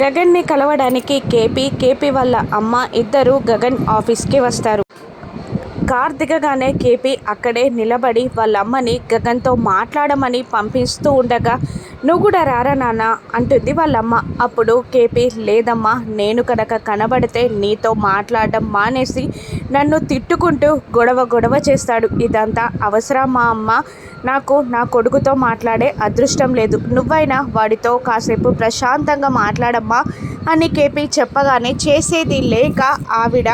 గగన్ని కలవడానికి KP KP వాళ్ళ అమ్మ ఇద్దరు గగన్ ఆఫీస్కి వస్తారు. కార్ దిగగానే కేపీ అక్కడే నిలబడి వాళ్ళమ్మని గగన్తో మాట్లాడమని పంపిస్తూ ఉండగా నువ్వు కూడా రారా నాన్న? అంటుంది వాళ్ళమ్మ. అప్పుడు కేపీ లేదమ్మా నేను కనుక కనబడితే నీతో మాట్లాడడం మానేసి నన్ను తిట్టుకుంటూ గొడవ గొడవ చేస్తాడు. ఇదంతా అవసరమా అమ్మ? నాకు నా కొడుకుతో మాట్లాడే అదృష్టం లేదు. నువ్వైనా వాడితో కాసేపు ప్రశాంతంగా మాట్లాడమ్మా అని కేపీ చెప్పగానే చేసేది లేక ఆవిడ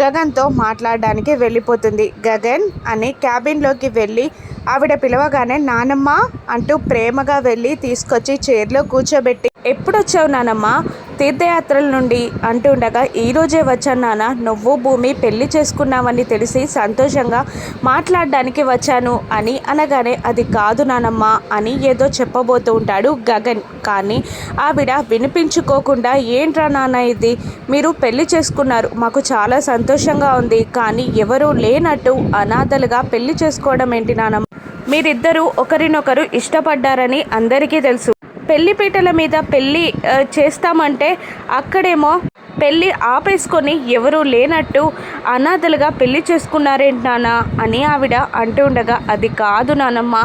గగన్తో మాట్లాడడానికి వెళ్ళిపోతుంది. గగన్ అని క్యాబిన్లోకి వెళ్ళి ఆవిడ పిలవగానే నానమ్మ అంటూ ప్రేమగా వెళ్ళి తీసుకొచ్చి చైర్లో కూర్చోబెట్టి ఎప్పుడొచ్చావు నానమ్మా? తీర్థయాత్రల నుండి అంటూ ఉండగా ఈరోజే వచ్చాను నాన్న నువ్వు భూమి పెళ్ళి చేసుకున్నావని తెలిసి సంతోషంగా మాట్లాడడానికి వచ్చాను అని అనగానే అది కాదు నానమ్మ అని ఏదో చెప్పబోతూ ఉంటాడు గగన్. కానీ ఆవిడ వినిపించుకోకుండా ఏంట్రా నాన్న ఇది? మీరు పెళ్ళి చేసుకున్నారు. మాకు చాలా సంతోషంగా ఉంది. కానీ ఎవరూ లేనట్టు అనాథలుగా పెళ్ళి చేసుకోవడం ఏంటి నానమ్మ? మీరిద్దరూ ఒకరినొకరు ఇష్టపడ్డారని అందరికీ తెలుసు. పెళ్ళిపీటల మీద పెళ్ళి చేస్తామంటే అక్కడేమో పెళ్ళి ఆపేసుకొని ఎవరూ లేనట్టు అనాథలుగా పెళ్ళి చేసుకున్నారేంటి నాన్న అని ఆవిడ అంటూ ఉండగా అది కాదు నానమ్మ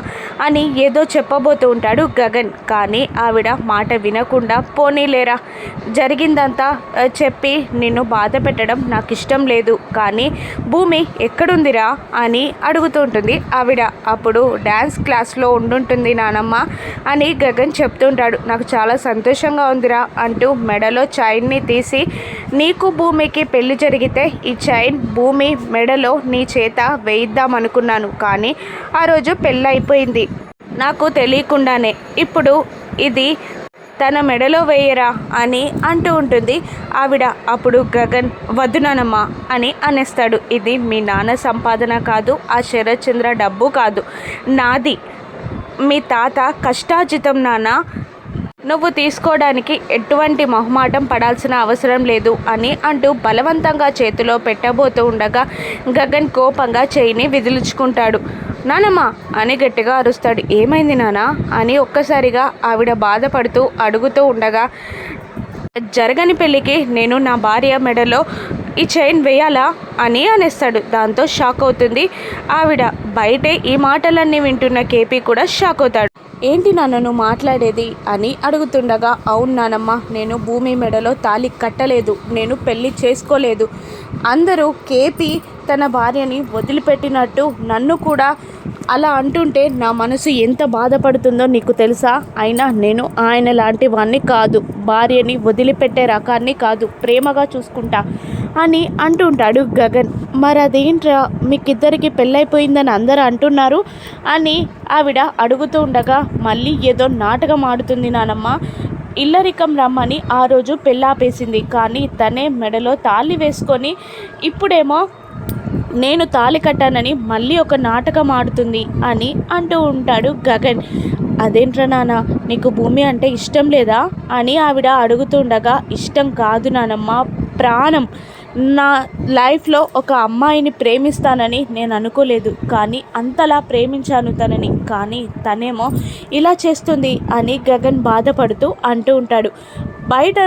అని ఏదో చెప్పబోతూ ఉంటాడు గగన్. కానీ ఆవిడ మాట వినకుండా పోనీలేరా జరిగిందంతా చెప్పి నిన్ను బాధ పెట్టడం నాకు ఇష్టం లేదు. కానీ భూమి ఎక్కడుందిరా అని అడుగుతూ ఉంటుంది. ఆవిడ అప్పుడు డ్యాన్స్ క్లాస్లో ఉండుంటుంది నానమ్మ అని గగన్ చెప్తుంటాడు నాకు చాలా సంతోషంగా ఉందిరా అంటూ మెడలో చైన్ని తీసి నీకు భూమికి పెళ్ళి జరిగితే ఈ చైన్ భూమి మెడలో నీ చేత వేయిద్దామనుకున్నాను కానీ ఆ రోజు పెళ్ళైపోయింది. నాకు తెలియకుండానే. ఇప్పుడు ఇది తన మెడలో వేయరా అని అంటూ ఉంటుంది. ఆవిడ అప్పుడు గగన్ వద్దునానమ్మా అని అనేస్తాడు. ఇది మీ నాన్న సంపాదన కాదు ఆ శరత్చంద్ర డబ్బు కాదు. నాది మీ తాత కష్టార్జితం నాన్న. నువ్వు తీసుకోవడానికి ఎటువంటి మొహమాటం పడాల్సిన అవసరం లేదు అని అంటూ బలవంతంగా చేతిలో పెట్టబోతూ ఉండగా గగన్ కోపంగా చేయిని విదిలించుకుంటాడు. నానమ్మ అని గట్టిగా అరుస్తాడు. ఏమైంది నానా? అని ఒక్కసారిగా ఆవిడ బాధపడుతూ అడుగుతూ ఉండగా జరగని పెళ్ళికి నేను నా భార్య మెడలో ఈ చైన్ వేయాలా? అని అనేస్తాడు. దాంతో షాక్ అవుతుంది ఆవిడ. బయటే ఈ మాటలన్నీ వింటున్న కేపీ కూడా షాక్ అవుతాడు. ఏంటి నాన్న నువ్వు మాట్లాడేది అని అడుగుతుండగా అవును నానమ్మ నేను భూమి మెడలో తాళి కట్టలేదు నేను పెళ్ళి చేసుకోలేదు. అందరూ కేపీ తన భార్యని వదిలిపెట్టినట్టు నన్ను కూడా అలా అంటుంటే నా మనసు ఎంత బాధపడుతుందో నీకు తెలుసా? అయినా నేను ఆయన లాంటి వాణ్ణి కాదు భార్యని వదిలిపెట్టే రకాన్ని కాదు ప్రేమగా చూసుకుంటా. అని అంటుంటాడు గగన్. మరి అదేంట్రా మీకిద్దరికి పెళ్ళైపోయిందని అందరూ అంటున్నారు అని ఆవిడ అడుగుతూ ఉండగా మళ్ళీ ఏదో నాటకం ఆడుతుంది నానమ్మ. ఇల్లరికం రమ్మని ఆ రోజు పెళ్ళాపేసింది. కానీ తనే మెడలో తాళి వేసుకొని ఇప్పుడేమో నేను తాళి కట్టానని మళ్ళీ ఒక నాటకం ఆడుతుంది అని అంటూ ఉంటాడు గగన్. అదేంట్రా నాన్న నీకు భూమి అంటే ఇష్టం లేదా? అని ఆవిడ అడుగుతుండగా ఇష్టం కాదు నానమ్మ ప్రాణం. నా లైఫ్లో ఒక అమ్మాయిని ప్రేమిస్తానని నేను అనుకోలేదు. కానీ అంతలా ప్రేమించాను తనని. కానీ తనేమో ఇలా చేస్తుంది అని గగన్ బాధపడుతూ అంటూ ఉంటాడు. బయట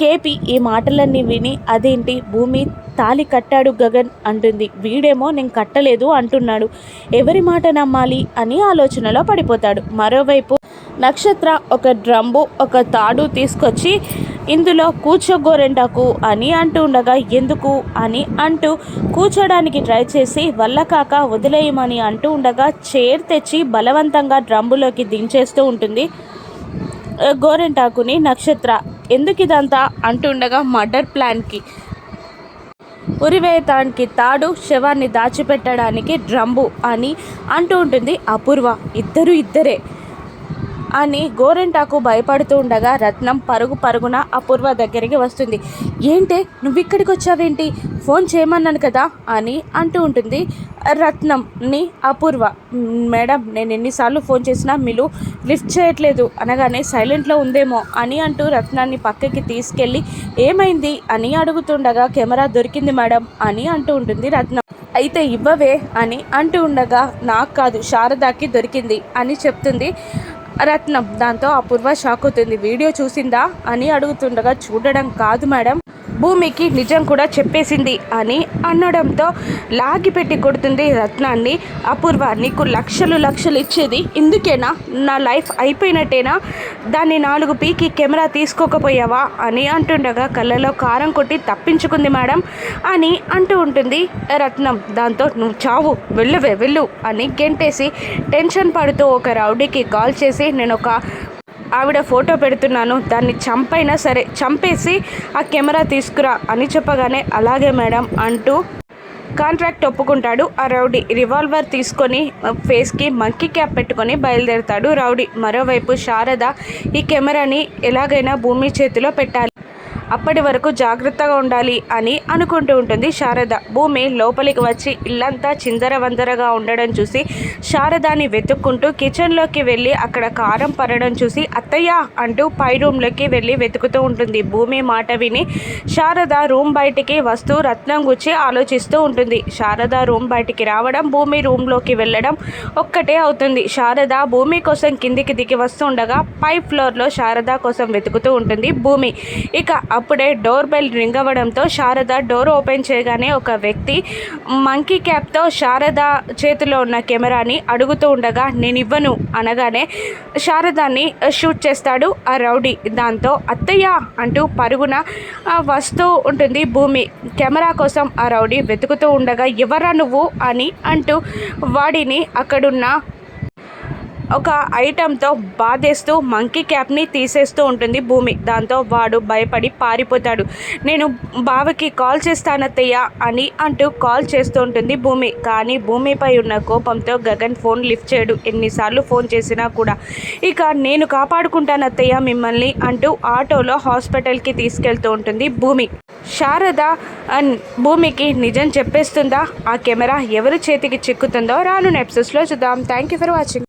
కేపి ఈ మాటలన్నీ విని అదేంటి? భూమి తాలి కట్టాడు గగన్ అంటుంది. వీడేమో నేను కట్టలేదు అంటున్నాడు. ఎవరి మాట నమ్మాలి? అని ఆలోచనలో పడిపోతాడు. మరోవైపు నక్షత్ర ఒక డ్రమ్ము ఒక తాడు తీసుకొచ్చి ఇందులో కూర్చోగోరెంటాకు అని అంటూ ఉండగా ఎందుకు? అని అంటూ కూర్చోడానికి ట్రై చేసి వల్ల కాక వదిలేయమని అంటూ ఉండగా చైర్ తెచ్చి బలవంతంగా డ్రమ్ములోకి దించేస్తూ ఉంటుంది గోరెంటాకుని నక్షత్ర ఎందుకు ఇదంతా? అంటుండగా మర్డర్ ప్లాన్కి. ఉరివేతానికి తాడు శవాన్ని దాచిపెట్టడానికి డ్రంబు అని అంటూ ఉంటుంది అపూర్వ. ఇద్దరు ఇద్దరే. అని గోరెంటాకు భయపడుతూ ఉండగా రత్నం పరుగు పరుగున అపూర్వ దగ్గరికి వస్తుంది. ఏంటే నువ్వు ఇక్కడికి వచ్చావేంటి? ఫోన్ చేయమన్నాను కదా అని అంటూ ఉంటుంది రత్నంని అపూర్వ. మేడం నేను ఎన్నిసార్లు ఫోన్ చేసినా మీరు లిఫ్ట్ చేయట్లేదు అనగానే సైలెంట్లో ఉందేమో అని అంటూ రత్నాన్ని పక్కకి తీసుకెళ్ళి ఏమైంది అని అడుగుతుండగా కెమెరా దొరికింది మేడం అని అంటూ ఉంటుంది రత్నం. అయితే ఇవ్వవే అని అంటూ ఉండగా నాకు కాదు శారదాకి దొరికింది అని చెప్తుంది రత్నం. దాంతో అపూర్వ షాక్ అవుతుంది. వీడియో చూసిందా అని అడుగుతుండగా చూడడం కాదు మేడం. భూమికి నిజం కూడా చెప్పేసింది అని అనడంతో లాగిపెట్టి కొడుతుంది రత్నాన్ని. అపూర్వ నీకు లక్షలు లక్షలు ఇచ్చేది ఇందుకేనా? నా లైఫ్ అయిపోయినట్టేనా? దాన్ని నాలుగు పీకి కెమెరా తీసుకోకపోయావా? అని అంటుండగా కళ్ళలో కారం కొట్టి తప్పించుకుంది మేడం అని అంటూ ఉంటుంది రత్నం. దాంతో నువ్వు చావు వెళ్ళువే వెళ్ళు అని గెంటేసి టెన్షన్ పడుతూ ఒక రౌడీకి కాల్ చేసి నేను ఒక ఆవిడ ఫోటో పెడుతున్నాను. దాన్ని చంపైనా సరే చంపేసి ఆ కెమెరా తీసుకురా అని చెప్పగానే అలాగే మేడం అంటూ కాంట్రాక్ట్ ఒప్పుకుంటాడు. ఆ రౌడీ రివాల్వర్ తీసుకొని ఫేస్కి మంకీ క్యాప్ పెట్టుకొని బయలుదేరుతాడు. రౌడీ మరోవైపు శారద ఈ కెమెరాని ఎలాగైనా భూమి చేతిలో పెట్టాలి. అప్పటి వరకు జాగ్రత్తగా ఉండాలి అని అనుకుంటూ ఉంటుంది శారద. భూమి లోపలికి వచ్చి ఇల్లంతా చిందరవందరగా ఉండడం చూసి శారదాని వెతుక్కుంటూ కిచెన్లోకి వెళ్ళి అక్కడ కారం పడడం చూసి అత్తయ్య అంటూ పై రూమ్లోకి వెళ్ళి వెతుకుతూ ఉంటుంది. భూమి మాట విని శారద రూమ్ బయటికి వస్తూ రత్నం గుచ్చి ఆలోచిస్తూ ఉంటుంది. శారద రూమ్ బయటికి రావడం భూమి రూమ్లోకి వెళ్ళడం ఒక్కటే అవుతుంది. శారద భూమి కోసం కిందికి దిగి వస్తుండగా పై ఫ్లోర్లో శారద కోసం వెతుకుతూ ఉంటుంది భూమి. ఇక అప్పుడే డోర్ బెల్ రింగ్ అవ్వడంతో శారద డోర్ ఓపెన్ చేయగానే ఒక వ్యక్తి మంకీ క్యాప్తో శారద చేతిలో ఉన్న కెమెరాని అడుగుతూ ఉండగా నేను ఇవ్వను అనగానే శారదాన్ని షూట్ చేస్తాడు ఆ రౌడీ. దాంతో అత్తయ్య అంటూ పరుగున వస్తూ ఉంటుంది భూమి. కెమెరా కోసం ఆ రౌడీ వెతుకుతూ ఉండగా ఎవరా నువ్వు అని అంటూ వాడిని అక్కడున్న ఒక ఐటెంతో బాధేస్తూ మంకీ క్యాప్ని తీసేస్తూ ఉంటుంది భూమి. దాంతో వాడు భయపడి పారిపోతాడు. నేను బావకి కాల్ చేస్తానత్తయ్య అని అంటూ కాల్ చేస్తూ ఉంటుంది భూమి. కానీ భూమిపై ఉన్న కోపంతో గగన్ ఫోన్ లిఫ్ట్ చేయడు. ఎన్నిసార్లు ఫోన్ చేసినా కూడా ఇక నేను కాపాడుకుంటానత్తయ్య మిమ్మల్ని అంటూ ఆటోలో హాస్పిటల్కి తీసుకెళ్తూ ఉంటుంది భూమి. శారద భూమికి నిజం చెప్పేస్తుందా? ఆ కెమెరా ఎవరి చేతికి చిక్కుతుందో రాను నెప్సెస్లో చూద్దాం. Thank you for watching.